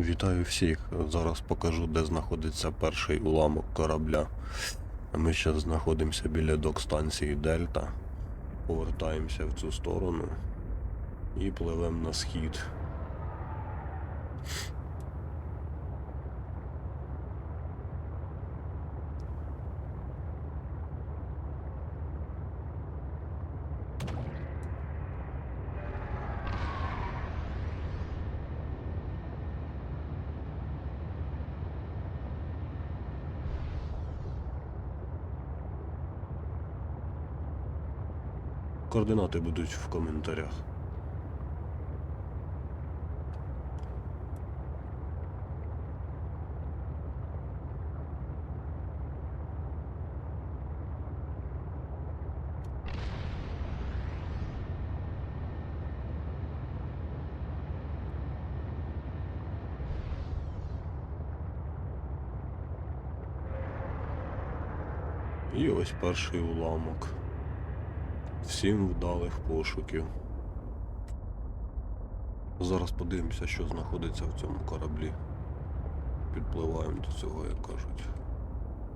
Вітаю всіх. Зараз покажу, де знаходиться перший уламок корабля. Ми зараз знаходимося біля док-станції Дельта. Повертаємося в цю сторону і пливемо на схід. Координати будуть в коментарях. І ось перший уламок. Всім вдалих пошуків. Зараз подивимося, що знаходиться в цьому кораблі. Підпливаємо до цього, як кажуть,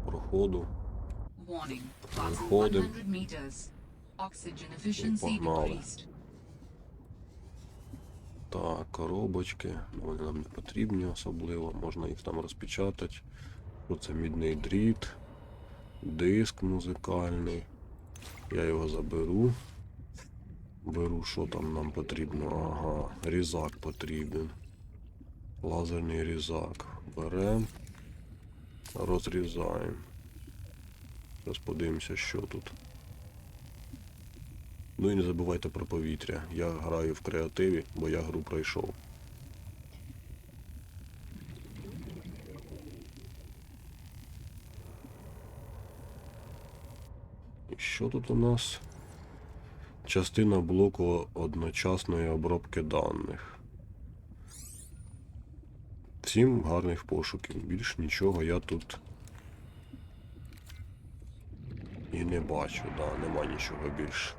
проходу. Виходимо. 100 meters. Oxygen efficiency погнали. Так, коробочки. Вони нам не потрібні особливо. Можна їх там розпечатати. Це мідний дріт, диск музикальний. Я його заберу. Беру, що там нам потрібно. Ага, різак потрібен. Лазерний різак. Беремо, розрізаємо. Зараз подивимося, що тут. Ну і не забувайте про повітря. Я граю в креативі, бо я гру пройшов. Що тут у нас? Частина блоку одночасної обробки даних. Всім гарних пошуків. Більш нічого я тут і не бачу, да, нема нічого більше.